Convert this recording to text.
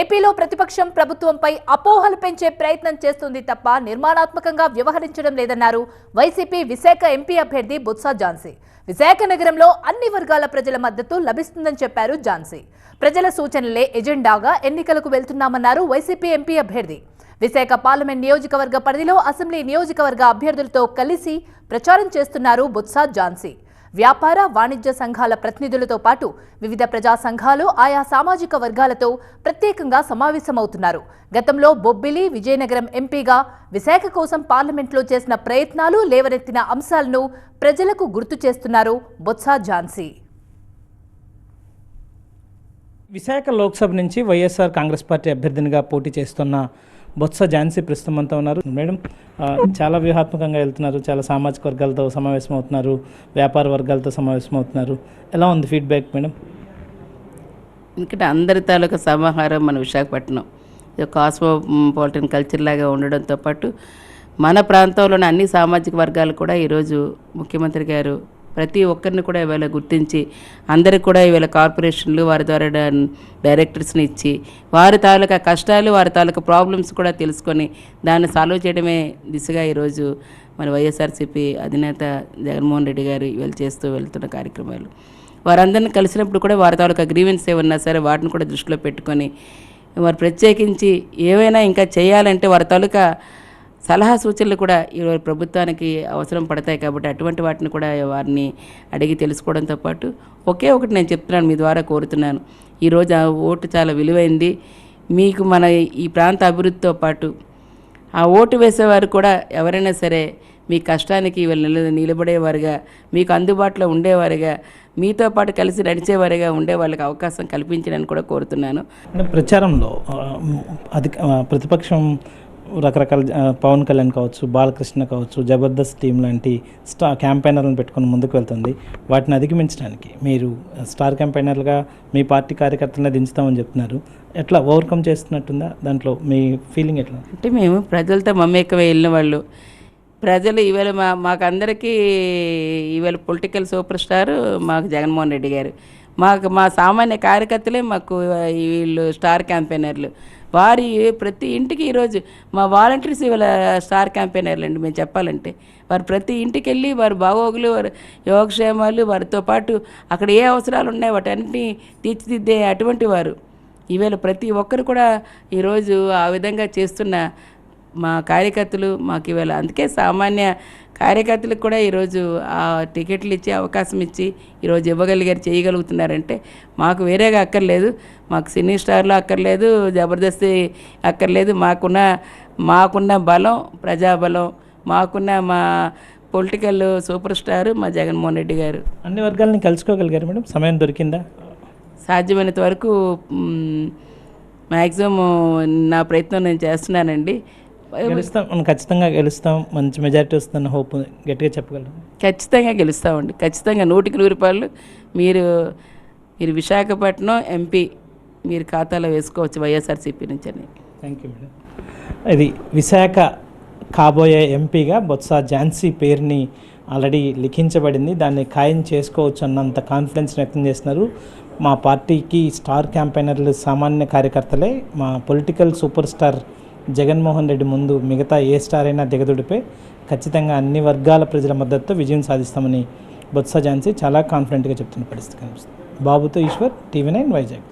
ఏపీలో ప్రతిపక్షం ప్రభుత్వంపై అపోహలు పెంచే ప్రయత్నం చేస్తుంది తప్ప నిర్మాణాత్మకంగా వ్యవహరించడం లేదన్నారు వైసీపీ విశాఖ ఎంపీ అభ్యర్థి బొత్స ఝాన్సీ. విశాఖ నగరంలో అన్ని వర్గాల ప్రజల మద్దతు లభిస్తుందని చెప్పారు ఝాన్సీ. ప్రజల సూచనలే ఎజెండాగా ఎన్నికలకు వెళ్తున్నామన్నారు వైసీపీ ఎంపీ అభ్యర్థి. విశాఖ పార్లమెంట్ నియోజకవర్గ పరిధిలో అసెంబ్లీ నియోజకవర్గ అభ్యర్థులతో కలిసి ప్రచారం చేస్తున్నారు బొత్స ఝాన్సీ. వ్యాపార వాణిజ్య సంఘాల ప్రతినిధులతో పాటు వివిధ ప్రజా సంఘాలు ఆయా సామాజిక వర్గాలతో ప్రత్యేకంగా సమావేశమవుతున్నారు. గతంలో బొబ్బిలి విజయనగరం ఎంపీగా విశాఖ కోసం పార్లమెంట్లో చేసిన ప్రయత్నాలు లేవనెత్తిన అంశాలను ప్రజలకు గుర్తు చేస్తున్నారు బొత్స ఝాన్సీ. విశాఖ లోక్సభ నుంచి వైఎస్ఆర్ కాంగ్రెస్ పార్టీ అభ్యర్థినిగా పోటీ చేస్తున్న బొత్స ఝాన్సీ ప్రస్తుతం అంతా ఉన్నారు. మేడం చాలా వ్యూహాత్మకంగా వెళ్తున్నారు చాలా సామాజిక వర్గాలతో సమావేశం అవుతున్నారు వ్యాపార వర్గాలతో సమావేశం అవుతున్నారు ఎలా ఉంది ఫీడ్బ్యాక్ మేడం? ఎందుకంటే అందరి తాలూకా సమాహారం మన విశాఖపట్నం. ఇది కాస్మోపాలిటన్ కల్చర్ లాగా ఉండడంతో పాటు మన ప్రాంతంలోని అన్ని సామాజిక వర్గాలు కూడా ఈరోజు ముఖ్యమంత్రి గారు ప్రతి ఒక్కరిని కూడా ఇవాళ గుర్తించి అందరికి కూడా ఇవాళ కార్పొరేషన్లు వారి ద్వారా డైరెక్టర్స్ని ఇచ్చి వారి తాలూకా కష్టాలు వారి తాలూకా ప్రాబ్లమ్స్ కూడా తెలుసుకొని దాన్ని సాల్వ్ చేయడమే దిశగా ఈరోజు మన వైఎస్ఆర్సీపీ అధినేత జగన్మోహన్ రెడ్డి గారు ఇవాళ చేస్తూ వెళ్తున్న కార్యక్రమాలు. వారందరిని కలిసినప్పుడు కూడా వారి తాలూకా గ్రీవెన్స్ ఏమన్నా సరే వాటిని కూడా దృష్టిలో పెట్టుకొని వారు ప్రత్యేకించి ఏవైనా ఇంకా చేయాలంటే వారి తాలూకా సలహా సూచనలు కూడా ఈరోజు ప్రభుత్వానికి అవసరం పడతాయి కాబట్టి అటువంటి వాటిని కూడా వారిని అడిగి తెలుసుకోవడంతో పాటు ఒకే ఒకటి నేను చెప్తున్నాను మీ ద్వారా కోరుతున్నాను. ఈరోజు ఆ ఓటు చాలా విలువైంది. మీకు మన ఈ ప్రాంత అభివృద్ధితో పాటు ఆ ఓటు వేసేవారు కూడా ఎవరైనా సరే మీ కష్టానికి వీళ్ళు నిల నిలబడేవారుగా మీకు అందుబాటులో ఉండేవారుగా మీతో పాటు కలిసి నడిచేవారుగా ఉండే వాళ్ళకి అవకాశం కల్పించడానికి కూడా కోరుతున్నాను. ప్రచారంలో అధిక ప్రతిపక్షం రకరకాల పవన్ కళ్యాణ్ కావచ్చు బాలకృష్ణ కావచ్చు జబర్దస్త్ టీం లాంటి స్టా క్యాంపెయినర్లను పెట్టుకొని ముందుకు వెళ్తుంది. వాటిని అధిగమించడానికి మీరు స్టార్ క్యాంపెయినర్లుగా మీ పార్టీ కార్యకర్తలను దించుతామని చెప్తున్నారు. ఎట్లా ఓవర్కమ్ చేస్తున్నట్టుందా? దాంట్లో మీ ఫీలింగ్ ఎట్లా? అంటే మేము ప్రజలతో మమేకమై వెళ్ళిన వాళ్ళు. ప్రజలు ఈవేళ మా మాకందరికీ ఈవేళ పొలిటికల్ సూపర్ స్టార్ మాకు జగన్మోహన్ రెడ్డి గారు. మాకు మా సామాన్య కార్యకర్తలే మాకు వీళ్ళు స్టార్ క్యాంపెయినర్లు. వారి ప్రతి ఇంటికి ఈరోజు మా వాలంటీర్స్ ఇవాళ స్టార్ క్యాంపెయినర్లు అండి మేము చెప్పాలంటే. వారు ప్రతి ఇంటికి వెళ్ళి వారి బాగోగులు వారి యోగక్షేమాలు వారితో పాటు అక్కడ ఏ అవసరాలు ఉన్నాయో వాటన్నిటిని తీర్చిదిద్దే అటువంటి వారు. ఈవేళ ప్రతి ఒక్కరు కూడా ఈరోజు ఆ విధంగా చేస్తున్న మా కార్యకర్తలు మాకు ఇవాళ అందుకే సామాన్య కార్యకర్తలకు కూడా ఈరోజు ఆ టికెట్లు ఇచ్చి అవకాశం ఇచ్చి ఈరోజు ఇవ్వగలిగారు చేయగలుగుతున్నారంటే మాకు వేరేగా అక్కర్లేదు. మాకు సినీ స్టార్లు అక్కర్లేదు జబర్దస్తి అక్కర్లేదు. మాకున్న మాకున్న బలం ప్రజాబలం మాకున్న మా పొలిటికల్ సూపర్ స్టార్ మా జగన్మోహన్ రెడ్డి గారు. అన్ని వర్గాలని కలుసుకోగలిగారు మేడం? సమయం దొరికిందా? సాధ్యమైనంత వరకు మ్యాక్సిమం నా ప్రయత్నం నేను చేస్తున్నానండి. గెలుస్తాం మనం ఖచ్చితంగా గెలుస్తాం మంచి మెజారిటీ వస్తున్న హోప్ గట్టిగా చెప్పగలం. ఖచ్చితంగా గెలుస్తామండి. ఖచ్చితంగా నూటికి నూరు రూపాయలు మీరు మీరు విశాఖపట్నం ఎంపీ మీరు ఖాతాలో వేసుకోవచ్చు వైఎస్ఆర్సీపీ నుంచి అని. థ్యాంక్ యూ మేడం ఇది విశాఖ కాబోయే ఎంపీగా బొత్స ఝాన్సీ పేరుని ఆల్రెడీ లిఖించబడింది. దాన్ని ఖాయం చేసుకోవచ్చు అన్నంత కాన్ఫిడెన్స్ వ్యక్తం చేస్తున్నారు. మా పార్టీకి స్టార్ క్యాంపెయినర్లు సామాన్య కార్యకర్తలే మా political super star Jaganmohan Reddy ముందు మిగతా ఏ స్టార్ అయినా దిగదుడిపై ఖచ్చితంగా అన్ని వర్గాల ప్రజల మద్దతుతో విజయం సాధిస్తామని బొత్స ఝాన్సీ చాలా కాన్ఫిడెంట్గా చెప్తున్న పరిస్థితి కనిపిస్తుంది. బాబుతో ఈశ్వర్ టీవీ నైన్ వైజాగ్.